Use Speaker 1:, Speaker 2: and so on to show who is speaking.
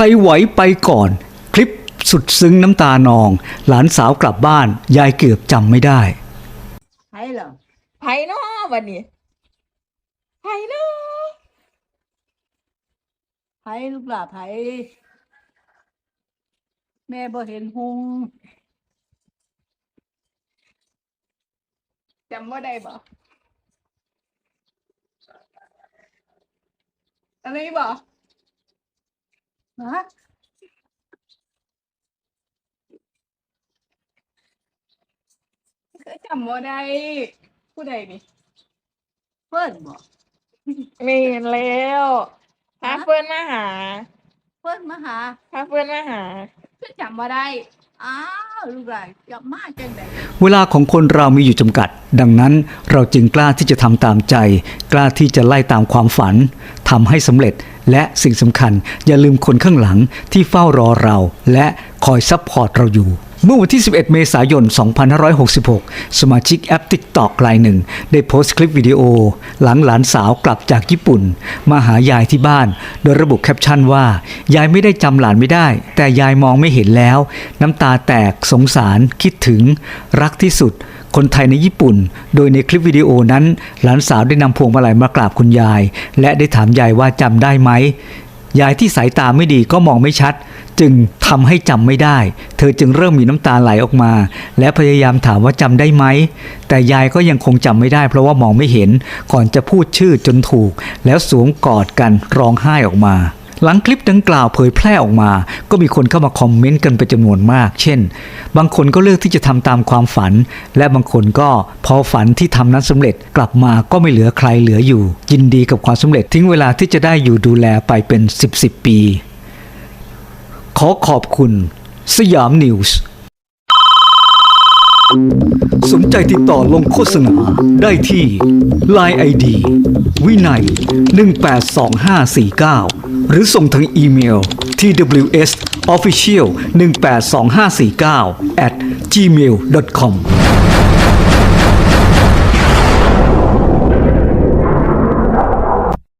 Speaker 1: รไหวไปก่อน คลิปสุดซึ้งน้ำตานอง หลานสาวกลับบ้าน ยายเกือบจำไม่ได้
Speaker 2: ไผเหรอ
Speaker 3: ไผเนาะวันนี้ไผเนาะ
Speaker 2: ไผลูกหลาไผแม่บ่เห็นหุง
Speaker 3: จำว่าได้บ่อะไรบ่
Speaker 2: ฮะ
Speaker 3: คือจำว่าได้ผู้ใดนี่
Speaker 2: เพิ่นบ่
Speaker 3: ไม่เห็นแล้วพาเพื่อนมาหา
Speaker 2: เพิ่นมาหา
Speaker 3: พาเพื่อนมาหา
Speaker 2: คือจำบ่ได้อ้าว
Speaker 1: เวลาของคนเรามีอยู่จำกัด ดังนั้นเราจึงกล้าที่จะทำตามใจ กล้าที่จะไล่ตามความฝันทำให้สำเร็จและสิ่งสำคัญอย่าลืมคนข้างหลังที่เฝ้ารอเรา และคอยซัพพอร์ตเราอยู่ เมื่อวันที่ 11 เมษายน 2566 สมาชิกแอป TikTok รายหนึ่ง ได้โพสต์คลิปวิดีโอ หลังหลานสาวกลับจากญี่ปุ่น มาหายายที่บ้าน โดยระบุแคปชั่นว่า ยายไม่ได้จำหลานไม่ได้ แต่ยายมองไม่เห็นแล้ว น้ำตาแตกสงสารคิดถึง รักที่สุด คนไทยในญี่ปุ่น โดยในคลิปวิดีโอนั้น หลานสาวได้นำพวงมาลัยมากราบคุณยาย และได้ถามยายว่าจำได้ไหม ยายที่สายตาไม่ดีก็มองไม่ชัด จึงทำให้จำไม่ได้ เธอจึงเริ่มมีน้ำตาไหลออกมา และพยายามถามว่าจำได้ไหม แต่ยายก็ยังคงจำไม่ได้ เพราะว่ามองไม่เห็นก่อนจะพูดชื่อจนถูก แล้วสวมกอดกันร้องไห้ออกมา หลังคลิปดังกล่าวเผยแพร่ออกมา ก็มีคนเข้ามาคอมเมนต์กันเป็นจำนวนมาก เช่น บางคนก็เลือกที่จะทำตามความฝัน และบางคนก็พอฝันที่ทำนั้นสำเร็จกลับมาก็ไม่เหลือใครเหลืออยู่ ยินดีกับความสำเร็จทิ้งเวลาที่จะได้อยู่ดูแลไปเป็น 10 10 ปี ขอขอบคุณ สยามนิวส์สนใจติดต่อลงโฆษณาได้ที่ Line ID วินัย 182549 หรือส่งทางอีเมล tws official 182549 at gmail.com